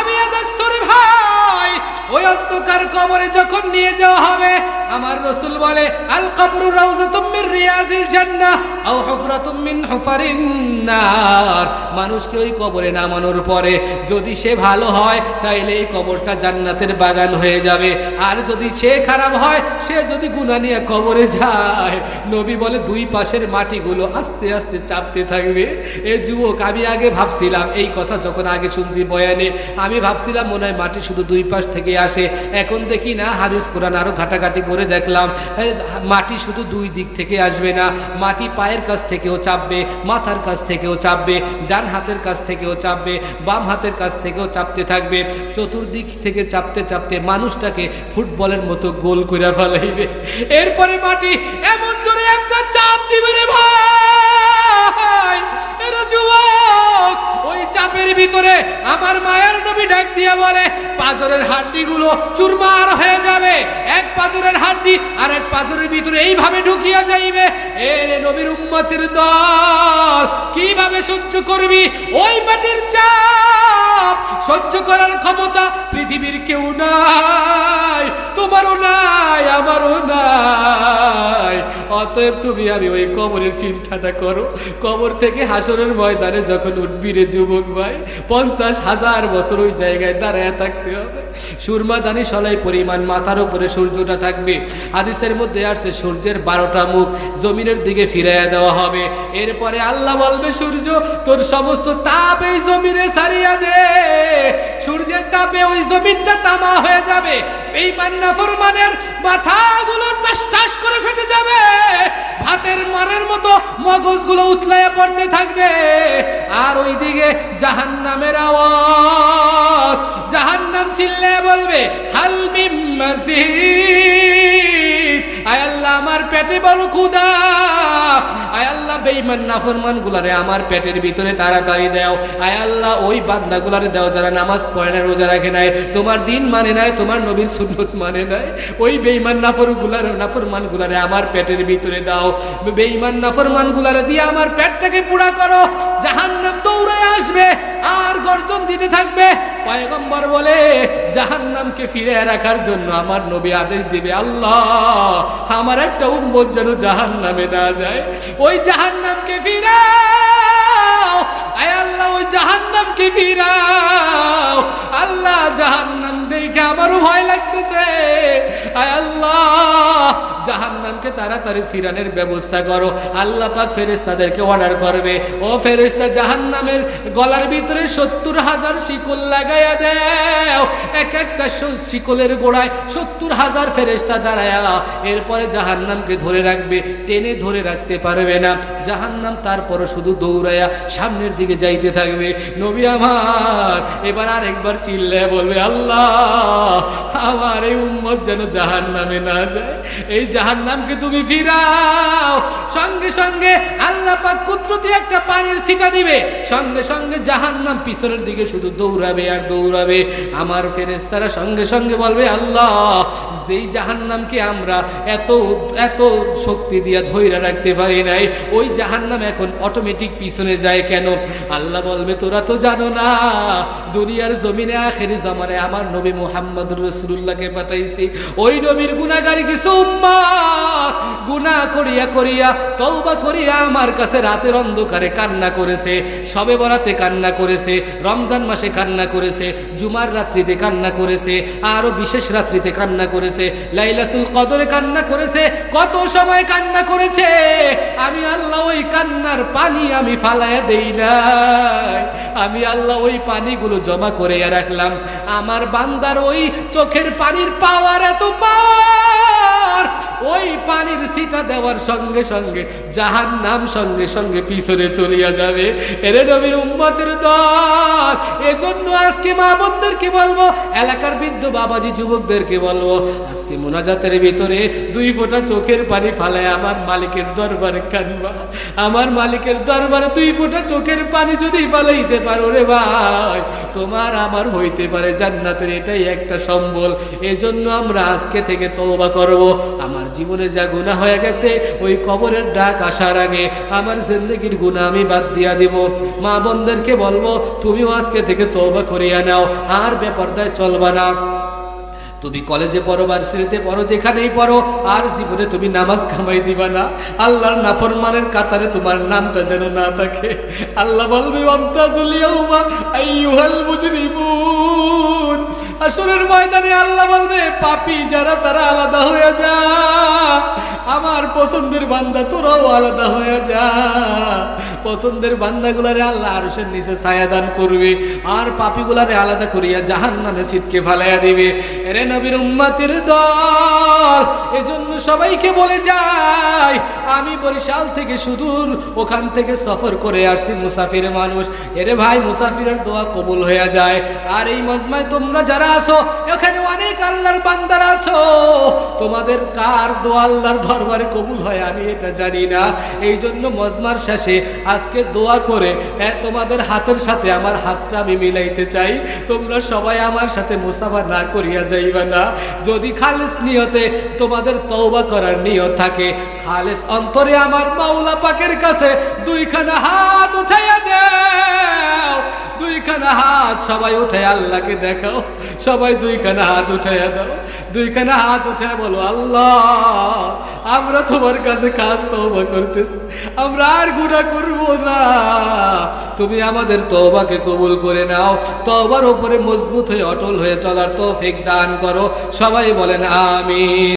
ভাবিয়ে দেখছ রে ভাই, ওই অন্ধকার কবরে যখন নিয়ে যাওয়া হবে, আমার রসুল বলে, আল কবরু রাউজাতুম মিন রিয়াজিল জান্নাহ, আও হুফরাতুম মিন হুফারিন নার। মানুষকে ওই কবরে নামানোর পরে যদি সে ভালো হয়, তাইলে এই কবরটা জান্নাতের বাগান হয়ে যাবে। আর যদি সে খারাপ হয়, সে যদি গুনাহ নিয়ে কবরে যায়। নবী বলে, দুই পাশের মাটিগুলো আস্তে আস্তে চাপতে থাকবে। এ যুবক, আমি আগে ভাবছিলাম, এই কথা যখন আগে শুনছি বয়ানে, আমি ভাবছিলাম মনে হয় মাটি শুধু দুই পাশ থেকে আসে। এখন দেখি না, হাদিস কোরআন আরও ঘাটাঘাটি করে দেখলাম মাটি শুধু দুই দিক থেকে আসবে না। মাটি পায়ের কাছ থেকেও চাপবে, মাথার কাছ থেকেও চাপবে, ডান হাতের কাছ থেকেও চাপবে, বাম হাতের কাছ থেকেও চাপতে থাকবে, চতুর্দিক থেকে চাপতে চাপতে মানুষটাকে ফুটবলের মতো গোল করে ফেলাইবে। এরপরে মাটি এমন জোরে একটা চাপ দিবে রে ভাই। এরা যুবক ওই চাপের ভিতরে আমার মায়ের নবী ডাক দিয়ে বলে, পাজরের হাড্ডিগুলো চুরমার হয়ে যাবে। এক পাজরের হাড্ডি আর এক পাজরের ভিতরে এইভাবে ঢুকিয়া যাইবে। এর নবীর উম্মতের দল কীভাবে সহ্য করবি? ওই মাটির চাপ সহ্য করার ক্ষমতা পৃথিবীর কেউ নাই, তোমারও নাই, আমারও নাই। অতএব তুমি আমি ওই কবরের চিন্তাটা করো। কবর থেকে হাসরের ময়দানে যখন উঠবি যুবক ভাই, পঞ্চাশ হাজার বছর ওই জায়গায় দাঁড়ায় থাকতে হবে। সুরমা দানি সলাই পরিমাণ মাথার উপরে সূর্যটা থাকবে। হাদিসের মধ্যে আসছে, সূর্যের বারোটা মুখ জমিনের দিকে ফিরাইয়া দেওয়া হবে। এরপরে আল্লাহ বলবে, সূর্য, তোর সমস্ত তাপ এই জমিনে সারিয়া দে। সূর্যের তাপে ওই জমিনটা তামা হয়ে যাবে। এই মান্না ফরমানের মাথাগুলো টাস টাস করে ফেটে যাবে। ভাতের মারের মতো মগজগুলো উতলাইয়া পড়তে থাকবে। আর ওইদিকে জাহান্নামের আওয়াজ। জাহান নাম চিল্লে বলবে হালমিম আল্লাহ আমার পেটে বড় ক্ষুদা আয় আল্লাহ, বেঈমান নাফরমান গুলারে আমার পেটের ভিতরে তাড়াতাড়ি দাও। আয় আল্লাহ, ওই বান্দা গুলারে দাও যারা নামাজ পড়ে না, রোজা রাখে নাই। তোমার দিন মানে নাই, তোমার নবীর সুন্নত মানে নাই। ওই বেঈমান নাফরগুলার নাফরমান গুলারে আমার পেটের ভিতরে দাও। বেঈমান নাফরমান গুলারে দিয়ে আমার পেটটাকে পুরা করো। জাহান্নাম দৌড়ে আসবে। আর গর্জন দিতে থাকবে। পয়গম্বর বলে, জাহান্নামকে ফিরে রাখার জন্য আমার নবী আদেশ দিবে আল্লাহ। আমার একটা উম্মত যেন জাহান্নামে না যায়। ওই জাহান্নামকে ফিরাও জাহান্নামকে তাড়াতাড়ি ফিরানোর ব্যবস্থা করো। আল্লাহ পাক ফেরেশতাদেরকে অর্ডার করবে। ও ফেরেশতা, জাহান্নামের গলার ভিতরে সত্তর হাজার শিকল লাগাইয়া দেও। এক একটা শিকলের গোড়ায় সত্তর হাজার ফেরেশতা দাঁড়ায়া। এরপরে জাহান্নামকে ধরে রাখবে, টেনে ধরে রাখতে পারবে না। জাহান্নাম তারপরে শুধু দৌড়াইয়া সামনের দিকে যাইতে থাকবে। নবী আমার, এবার আরেকবার চিল্লে বলবে, আল্লাহ আমার এই উম্মত যেন জাহান্নামে না যায়। এই জাহান্নামকে তুমি ফিরাও। সঙ্গে সঙ্গে আল্লাহ পাক কুদরতি একটা পানির ছিটা দিবে। সঙ্গে সঙ্গে জাহান্নাম পিছনের দিকে শুধু দৌড়াবে আর দৌড়াবে। আমার ফেরেশতারা সঙ্গে সঙ্গে বলবে, আল্লাহ, যেই জাহান্নামকে আমরা এত এত শক্তি দিয়া ধৈর্য রাখতে পারি নাই, ওই জাহান্নাম এখন অটোমেটিক পিছনে যায় কেন? আল্লাহ বলবে, তোরা তো জানো না, দুনিয়ার জমিনে আখেরি জামানায় আমার নবী মোহাম্মদ মুহাম্মদ রসুল্লাহকে পাঠাইছি। ওই নবীর গুণাগারী কিছু গুনাহ করিয়া করিয়া, তওবা করিয়া আমার কাছে রাতের অন্ধকারে কান্না করেছে, সবে বরাতে কান্না করেছে, রমজান মাসে কান্না করেছে, জুমার রাত্রিতে কান্না করেছে, আরও বিশেষ রাত্রিতে কান্না করেছে, লাইলাতুল কদরে কান্না করেছে, কত সময় কান্না করেছে, আমি আল্লাহ ওই কান্নার পানি আমি ফালায়া দেই নাই। আমি আল্লাহ ওই পানিগুলো জমা করে রাখলাম। আমার বান্দার ওই চোখের পানির পাওয়ার এত পাওয়া সিটা দেওয়ার সঙ্গে সঙ্গে জাহান নাম সঙ্গে সঙ্গে পিছনে চলিয়া যাবে। এরে নবীর উম্মতের দল, এজন্য আজকে মা বোনদেরকে বলব, এলাকার বৃদ্ধ বাবাজি, যুবকদেরকে বলব, আজকে মোনাজাতের ভিতরে দুই ফোঁটা চোখের পানি ফালায় আমার মালিকের দরবারে কানবা। আমার মালিকের দরবারে দুই ফোঁটা চোখের পানি যদি ফালাইতে পারো রে ভাই, তোমার আমার হইতে পারে জান্নাতের এটাই একটা সম্বল। এজন্য আমরা আজকে থেকে তওবা করব। আমার জীবনে যা গুনাহ হয়ে গেছে, ওই কবরের ডাক আসার আগে আমার জিন্দগির গুনাহ আমি বাদ দিয়া দিব। মা বোনদেরকে বলব, তুমিও আজকে থেকে তো তওবা করিয়া নাও, আর বেপরদায় চলবা না। তুমি কলেজে পড়ো, ভার্সিটিতে পড়ো, যেখানেই পড়ো, আর জীবনে তুমি নামাজ কামাই দিবা না। আল্লাহর নাফরমানের কাতারে তোমার নামটা যেন না থাকে। আল্লাহ বলবে আসরের ময়দানে আল্লাহ বলবে, পাপি যারা, তারা আলাদা হয়ে যা। আমার পছন্দের বান্দা তোরাও আলাদা হয়ে যা। পছন্দের বান্দাগুলারে আল্লাহ আরশের নিচে ছায়া দান করবে, আর পাপীগুলারে আলাদা করিয়া জাহান নামে ছিটকে ফালাইয়া দিবে। এরে নবীর উম্মাতের দল, এজন্য সবাইকে বলে যাই, আমি বরিশাল থেকে সুদূর, ওখান থেকে সফর করে আসছি মুসাফির মানুষ। এরে ভাই, মুসাফিরের দোয়া কবুল হয়ে যায়। আর এই মজমায় তোমরা যারা আছো, এখানে অনেক আল্লাহর বান্দার আছো। তোমাদের কার দোয়া আল্লাহর দরবারে কবুল হয়, আমি এটা জানি না। এই জন্য মজমার শেষে আজকে দোয়া করে তোমাদের হাতের সাথে আমার হাতটা আমি মিলাইতে চাই। তোমরা সবাই আমার সাথে মুসাফা না করিয়া যাইবা না। যদি খালেস নিয়তে তোমাদের তওবা করার নিয়ত থাকে, খালেস অন্তরে আমার মাওলা পাকের কাছে দুইখানা হাত উঠাইয়া দেও দুইখানা হাত সবাই উঠে আল্লাহকে দেখাও। সবাই দুইখানা হাত উঠাইয়া দাও। দুইখানা হাত উঠে বলো, আল্লাহ, আমরা তোমার কাছে কাজ তওবা করতেছি। আমরা আর গুনাহ করব না। তুমি আমাদের তওবাকে কবুল করে নাও। তওবার উপরে মজবুত হয়ে, অটল হয়ে চলার তো তৌফিক দান করো। সবাই বলেন, আমিন।